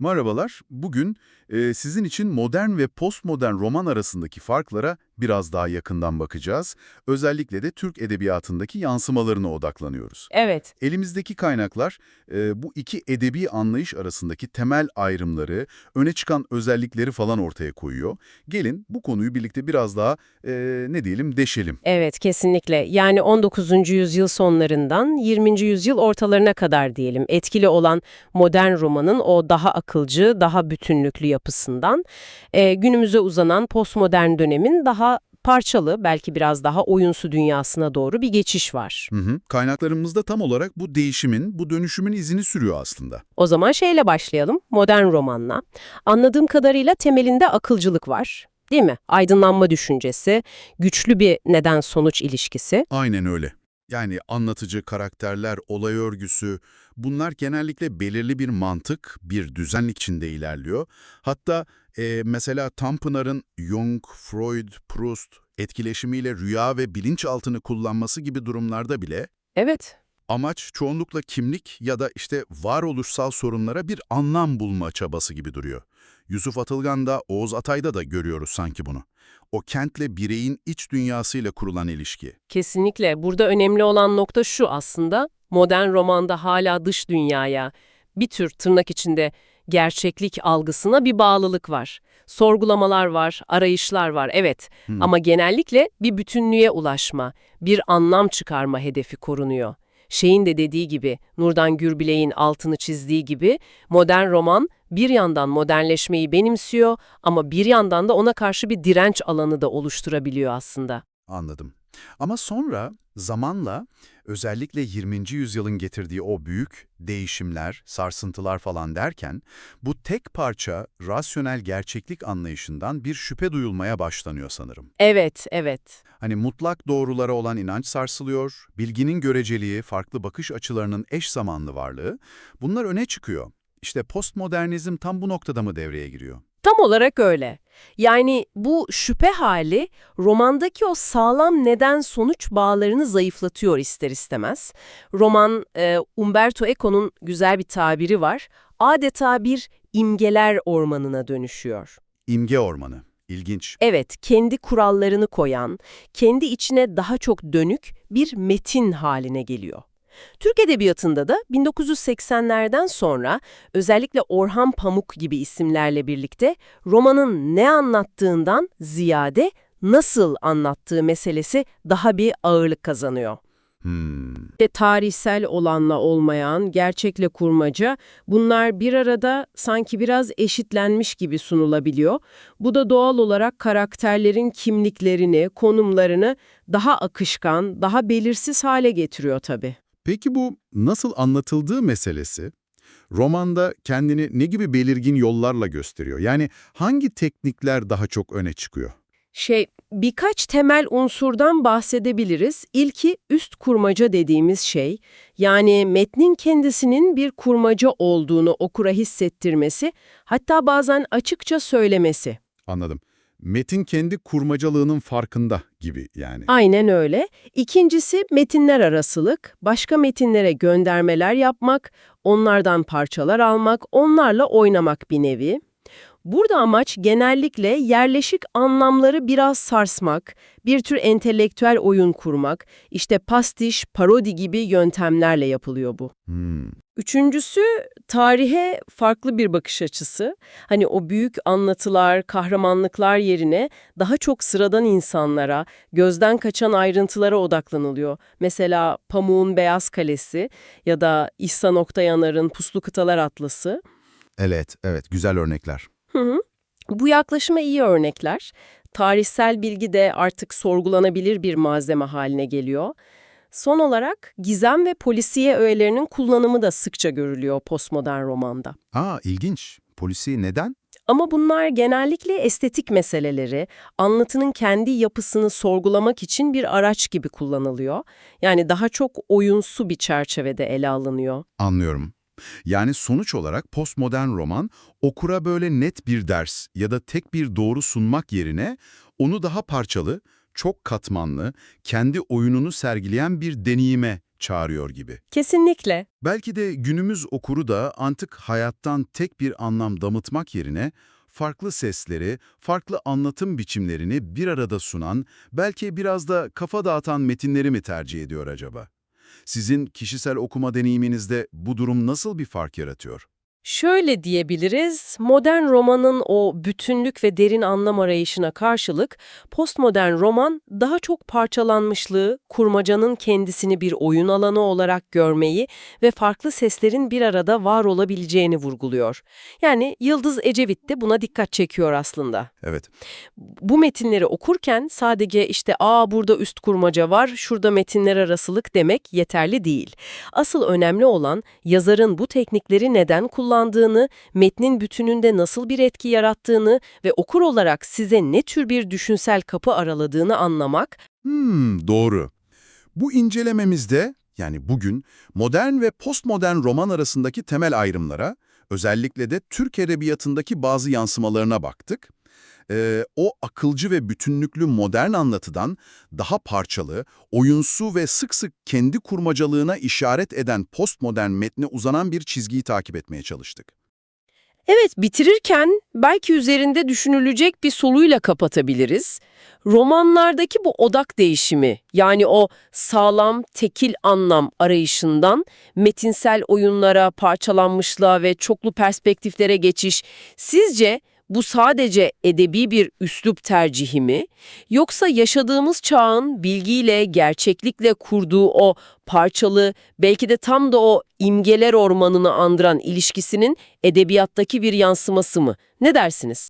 Merhabalar. Bugün e, sizin için modern ve postmodern roman arasındaki farklara biraz daha yakından bakacağız. Özellikle de Türk edebiyatındaki yansımalarına odaklanıyoruz. Evet, Elimizdeki kaynaklar e, bu iki edebi anlayış arasındaki temel ayrımları, öne çıkan özellikleri falan ortaya koyuyor. Gelin bu konuyu birlikte biraz daha e, ne diyelim deşelim. evet kesinlikle. Yani 19. yüzyıl sonlarından 20. yüzyıl ortalarına kadar diyelim etkili olan modern romanın o daha akılcı, daha bütünlüklü yapısından e, günümüze uzanan postmodern dönemin daha parçalı, belki biraz daha oyunsu dünyasına doğru bir geçiş var. Hı hı. Kaynaklarımızda tam olarak bu değişimin, bu dönüşümün izini sürüyor aslında. O zaman şeyle başlayalım, modern romanla. Anladığım kadarıyla temelinde akılcılık var. Değil mi? Aydınlanma düşüncesi, güçlü bir neden-sonuç ilişkisi. Aynen öyle. Yani anlatıcı karakterler, olay örgüsü bunlar genellikle belirli bir mantık, bir düzenlik içinde ilerliyor. Hatta e, mesela Tanpınar'ın Jung, Freud, Proust etkileşimiyle rüya ve bilinçaltını kullanması gibi durumlarda bile Evet, amaç çoğunlukla kimlik ya da işte varoluşsal sorunlara bir anlam bulma çabası gibi duruyor. Yusuf Atılgan'da, Oğuz Atay'da da görüyoruz sanki bunu. O kentle bireyin iç dünyasıyla kurulan ilişki. Kesinlikle. Burada önemli olan nokta şu aslında. Modern romanda hala dış dünyaya, bir tür tırnak içinde gerçeklik algısına bir bağlılık var. Sorgulamalar var, arayışlar var, evet. Hmm. Ama genellikle bir bütünlüğe ulaşma, bir anlam çıkarma hedefi korunuyor. Şeyin de dediği gibi, Nurdan Gürbilek'in altını çizdiği gibi, modern roman bir yandan modernleşmeyi benimsiyor ama bir yandan da ona karşı bir direnç alanı da oluşturabiliyor aslında. Anladım. Ama sonra zamanla özellikle 20. yüzyılın getirdiği o büyük değişimler, sarsıntılar falan derken bu tek parça rasyonel gerçeklik anlayışından bir şüphe duyulmaya başlanıyor sanırım. Evet, evet. Hani mutlak doğrulara olan inanç sarsılıyor, bilginin göreceliği, farklı bakış açılarının eş zamanlı varlığı bunlar öne çıkıyor. İşte postmodernizm tam bu noktada mı devreye giriyor? Tam olarak öyle. Yani bu şüphe hali romandaki o sağlam neden-sonuç bağlarını zayıflatıyor ister istemez. Roman, e, Umberto Eco'nun güzel bir tabiri var. Adeta bir imgeler ormanına dönüşüyor. İmge ormanı. İlginç. Evet, kendi kurallarını koyan, kendi içine daha çok dönük bir metin haline geliyor. Türk Edebiyatı'nda da 1980'lerden sonra özellikle Orhan Pamuk gibi isimlerle birlikte romanın ne anlattığından ziyade nasıl anlattığı meselesi daha bir ağırlık kazanıyor. Hmm. De tarihsel olanla olmayan, gerçekle kurmaca bunlar bir arada sanki biraz eşitlenmiş gibi sunulabiliyor. Bu da doğal olarak karakterlerin kimliklerini, konumlarını daha akışkan, daha belirsiz hale getiriyor tabii. Peki bu nasıl anlatıldığı meselesi romanda kendini ne gibi belirgin yollarla gösteriyor? Yani hangi teknikler daha çok öne çıkıyor? Şey, birkaç temel unsurdan bahsedebiliriz. İlki üst kurmaca dediğimiz şey, yani metnin kendisinin bir kurmaca olduğunu okura hissettirmesi, hatta bazen açıkça söylemesi. Anladım. Metin kendi kurmacalığının farkında gibi yani. Aynen öyle. İkincisi metinler arasılık, başka metinlere göndermeler yapmak, onlardan parçalar almak, onlarla oynamak bir nevi. Burada amaç genellikle yerleşik anlamları biraz sarsmak, bir tür entelektüel oyun kurmak, işte pastiş, parodi gibi yöntemlerle yapılıyor bu. Hmm. Üçüncüsü tarihe farklı bir bakış açısı. Hani o büyük anlatılar, kahramanlıklar yerine daha çok sıradan insanlara, gözden kaçan ayrıntılara odaklanılıyor. Mesela Pamuk'un Beyaz Kalesi ya da İhsan Oktayanar'ın Puslu Kıtalar Atlası. Evet, evet. Güzel örnekler. Hı hı. Bu yaklaşıma iyi örnekler. Tarihsel bilgi de artık sorgulanabilir bir malzeme haline geliyor. Son olarak gizem ve polisiye öğelerinin kullanımı da sıkça görülüyor postmodern romanda. Aa, ilginç. Polisi neden? Ama bunlar genellikle estetik meseleleri, anlatının kendi yapısını sorgulamak için bir araç gibi kullanılıyor. Yani daha çok oyunsu bir çerçevede ele alınıyor. Anlıyorum. Yani sonuç olarak postmodern roman okura böyle net bir ders ya da tek bir doğru sunmak yerine onu daha parçalı, çok katmanlı, kendi oyununu sergileyen bir deneyime çağırıyor gibi. Kesinlikle. Belki de günümüz okuru da antik hayattan tek bir anlam damıtmak yerine farklı sesleri, farklı anlatım biçimlerini bir arada sunan, belki biraz da kafa dağıtan metinleri mi tercih ediyor acaba? Sizin kişisel okuma deneyiminizde bu durum nasıl bir fark yaratıyor? Şöyle diyebiliriz, modern romanın o bütünlük ve derin anlam arayışına karşılık, postmodern roman daha çok parçalanmışlığı, kurmacanın kendisini bir oyun alanı olarak görmeyi ve farklı seslerin bir arada var olabileceğini vurguluyor. Yani Yıldız Ecevit de buna dikkat çekiyor aslında. Evet, Bu metinleri okurken sadece işte aa burada üst kurmaca var, şurada metinler arasılık demek yeterli değil. Asıl önemli olan yazarın bu teknikleri neden kullandığını, metnin bütününde nasıl bir etki yarattığını ve okur olarak size ne tür bir düşünsel kapı araladığını anlamak Hmm, doğru. Bu incelememizde, yani bugün, modern ve postmodern roman arasındaki temel ayrımlara, özellikle de Türk edebiyatındaki bazı yansımalarına baktık. Ee, o akılcı ve bütünlüklü modern anlatıdan daha parçalı, oyunsu ve sık sık kendi kurmacalığına işaret eden postmodern metne uzanan bir çizgiyi takip etmeye çalıştık. Evet, bitirirken belki üzerinde düşünülecek bir soluyla kapatabiliriz. Romanlardaki bu odak değişimi, yani o sağlam, tekil anlam arayışından metinsel oyunlara, parçalanmışlığa ve çoklu perspektiflere geçiş, sizce bu sadece edebi bir üslup tercihi mi? Yoksa yaşadığımız çağın bilgiyle, gerçeklikle kurduğu o parçalı, belki de tam da o imgeler ormanını andıran ilişkisinin edebiyattaki bir yansıması mı? Ne dersiniz?